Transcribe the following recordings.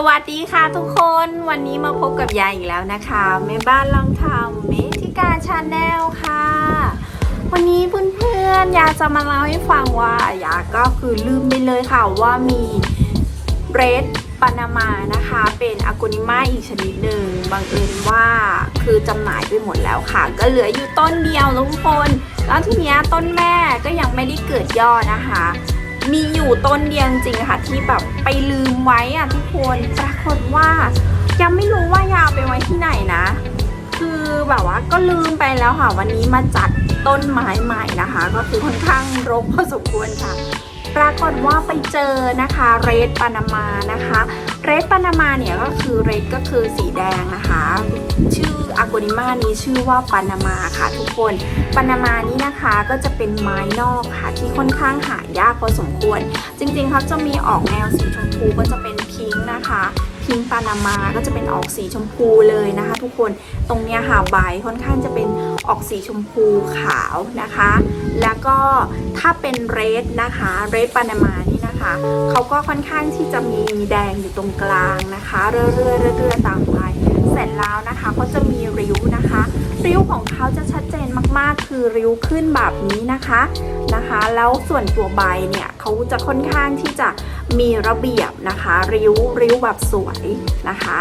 สวัสดีค่ะทุกคนวันนี้มาพบกับยายอีกแล้วนะคะแม่บ้านลองทำเมธิกาชาแนลค่ะ วันนี้เพื่อนๆยาจะมาเล่าให้ฟังว่ายาก็คือลืมไปเลยค่ะว่ามีเรดปานามานะคะ เป็นอะโกนิมาอีกชนิดหนึ่งบังเอิญว่าคือจำหน่ายไปหมดแล้วค่ะ ก็เหลืออยู่ต้นเดียวทุกคน แล้วทีนี้ต้นแม่ก็ยังไม่ได้เกิดยอดนะคะ มีอยู่ต้นเดียวจริงค่ะ ที่แบบไปลืมไว้อะทุกคนปรากฏว่ายังไม่รู้ว่ายาไปไว้ที่ไหนนะ คือแบบว่าก็ลืมไปแล้วค่ะ วันนี้มาจัดต้นไม้ใหม่นะคะ ก็คือค่อนข้างรกพอสมควรค่ะ ปรากฏว่าไปเจอนะคะเรดปานามานะคะเรดปานามาเนี่ยก็คือเรดก็คือสีแดงนะคะ มานี้ชื่อว่าปานามาค่ะทุกคนปานามานี้นะคะก็จะเป็นไม้นอกค่ะที่ค่อนข้างหายากพอสมควร จริงๆเขาจะมีออกแนวสีชมพูก็จะเป็นพิงค์นะคะพิงค์ปานามาก็จะเป็นออกสีชมพูเลยนะคะ ทุกคนตรงเนี้ยค่ะใบค่อนข้างจะเป็นออกสีชมพูขาวนะคะ แล้วก็ถ้าเป็นเรดนะคะเรดปานามานี่นะคะเขาก็ค่อนข้างที่จะมีแดงอยู่ตรงกลางนะคะ เรื่อยๆเรื่อยๆตามไปเสร็จแล้วนะคะมีริ้วนะคะ ริ้ว ของเขาจะชัดเจนมากๆ คือริ้วขึ้นแบบนี้นะคะนะคะ แล้วส่วนตัวใบเนี่ยเขาจะค่อนข้างที่จะมีระเบียบนะคะ ริ้วริ้วแบบสวยนะคะ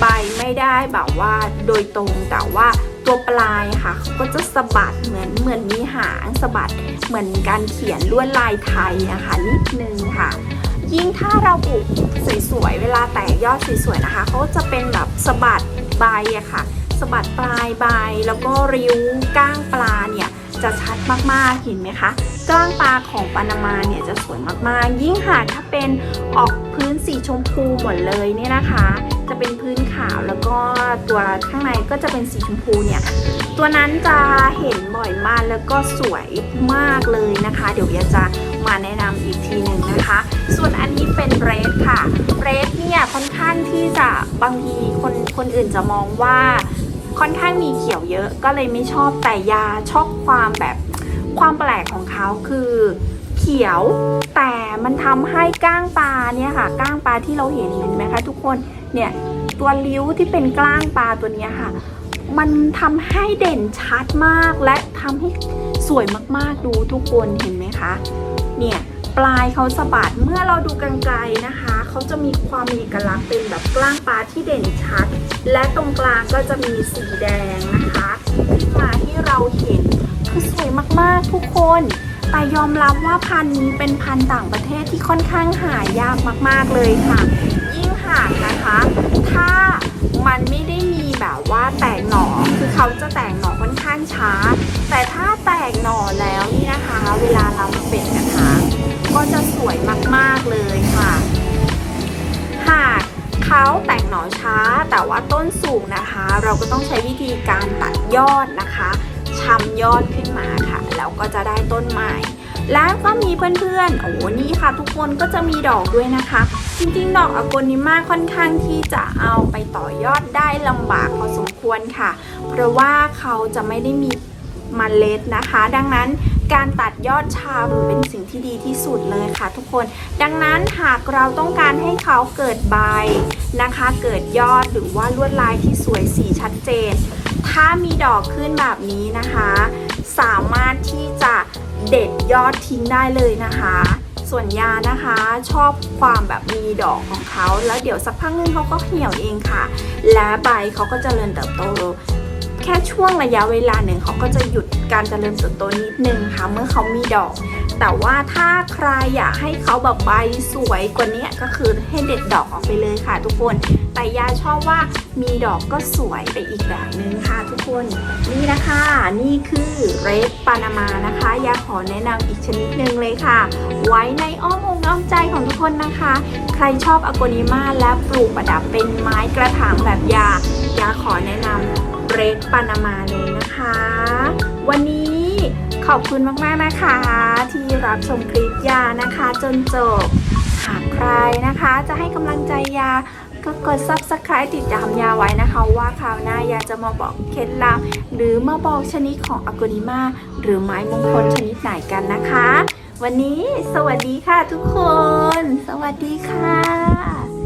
ใบไม่ได้แบบว่าโดยตรงแต่ว่าตัวปลายค่ะก็จะสะบัดเหมือนเหมือนมีหางสะบัดเหมือนการเขียนลวดลายไทยนะคะนิดนึงค่ะยิ่งถ้าเราปลูกสวยๆ เวลาแตกยอดสวยๆ นะคะเขาจะเป็นแบบสะบัดใบอะค่ะ สะบัดปลายใบ แล้วก็ริ้วก้างปลาเนี่ยจะชัดมากๆเห็นไหมคะก้างปลาของปานามาเนี่ยจะสวยมากๆ ยิ่งหากถ้าเป็นออกพื้นสีชมพูหมดเลยเนี่ยนะคะ จะเป็นพื้นขาวแล้วก็ตัวข้างในก็จะเป็นสีชมพูเนี่ยตัวนั้นจะเห็นบ่อยมากแล้วก็สวยมากเลยนะคะ เดี๋ยวเบียจะมาแนะนำอีกทีหนึ่งนะคะ ส่วนอันนี้เป็นเรดค่ะเรดเนี่ยค่อนข้างที่จะบางทีคนคนอื่นจะมองว่า ค่อนข้างมีเขียวเยอะ ก็เลยไม่ชอบแต่ยาชอบความแบบความแปลกของเขาคือเขียว แต่มันทำให้ก้างปลาเนี่ยค่ะ ก้างปลาที่เราเห็นเห็นไหมคะทุกคนเนี่ยตัวริ้วที่เป็นกล้างปลาตัวนี้ค่ะ มันทำให้เด่นชัดมากและทำให้สวยมากๆดูทุกคนเห็นไหมคะ เนี่ยปลายเขาสะบัดเมื่อเราดูไกลๆนะคะ เขาจะมีความมีเอกลักษณ์เป็นแบบกล้างปลาที่เด่นชัด และตรงกลางก็จะมีสีแดงนะคะที่มาที่เราเห็นคือสวยมากๆทุกคน แต่ยอมรับว่าพันธุ์นี้เป็นพันธุ์ต่างประเทศที่ค่อนข้างหายากมากๆเลยค่ะ ยิ่งหากนะคะ ถ้ามันไม่ได้มีแบบว่าแตกหน่อคือเขาจะแตกหน่อค่อนข้างช้า แต่ถ้าแตกหน่อแล้วนี่นะ แต่ว่าต้นสูงนะคะ เราก็ต้องใช้วิธีการตัดยอดนะคะชำยอดขึ้นมาค่ะ แล้วก็จะได้ต้นใหม่ แล้วก็มีเพื่อนๆ โอ้โหนี่ค่ะ ทุกคนก็จะมีดอกด้วยนะคะ จริงๆ ดอกอโกนิมาค่อนข้างที่จะเอาไปต่อยอดได้ลำบากพอสมควรค่ะ เพราะว่าเขาจะไม่ได้มีมเมล็ดนะคะ ดังนั้น การตัดยอดชำเป็นสิ่งที่ดีที่สุดเลยค่ะทุกคน ดังนั้นหากเราต้องการให้เขาเกิดใบนะคะ เกิดยอดหรือว่าลวดลายที่สวยสีชัดเจน ถ้ามีดอกขึ้นแบบนี้นะคะ สามารถที่จะเด็ดยอดทิ้งได้เลยนะคะ ส่วนยานะคะชอบความแบบมีดอกของเขา แล้วเดี๋ยวสักพักนึงเขาก็เหี่ยวเองค่ะ และใบเขาก็จเจริญเติบโต ค่ช่วงระยะเวลาหนึ่งเขาก็จะหยุดการเจริญเติบโตนิดนึงค่ะเมื่อเขามีดอก แต่ว่าถ้าใครอยากให้เขาแบบใบสวยกว่านี้ก็คือให้เด็ดดอกออกไปเลยค่ะ ทุกคน แต่ยาชอบว่ามีดอกก็สวยไปอีกแบบนึงค่ะทุกคน นี่นะคะนี่คือเรดปานามานะคะ ยาขอแนะนำอีกชนิดหนึ่งเลยค่ะ ไว้ในอ้อมอกอ้อมใจของทุกคนนะคะ ใครชอบอโกนิมาและปลูกประดับเป็นไม้กระถางแบบยายาขอแนะนำ เรดปานามาเลยนะคะ วันนี้ขอบคุณมากๆนะคะ ที่รับชมคลิปยานะคะ จนจบ หากใครนะคะจะให้กำลังใจยาก็กด subscribe ติดตามยาไว้นะคะ ว่าคราวหน้ายาจะมาบอกเคล็ดลับหรือมาบอกชนิดของอ g กนิมาหรือไม้มงคลชนิดไหนกันนะคะ วันนี้สวัสดีค่ะทุกคน สวัสดีค่ะ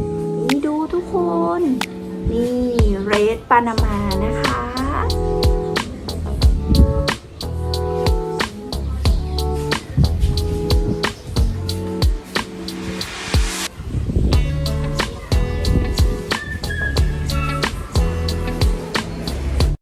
ปานามานะคะ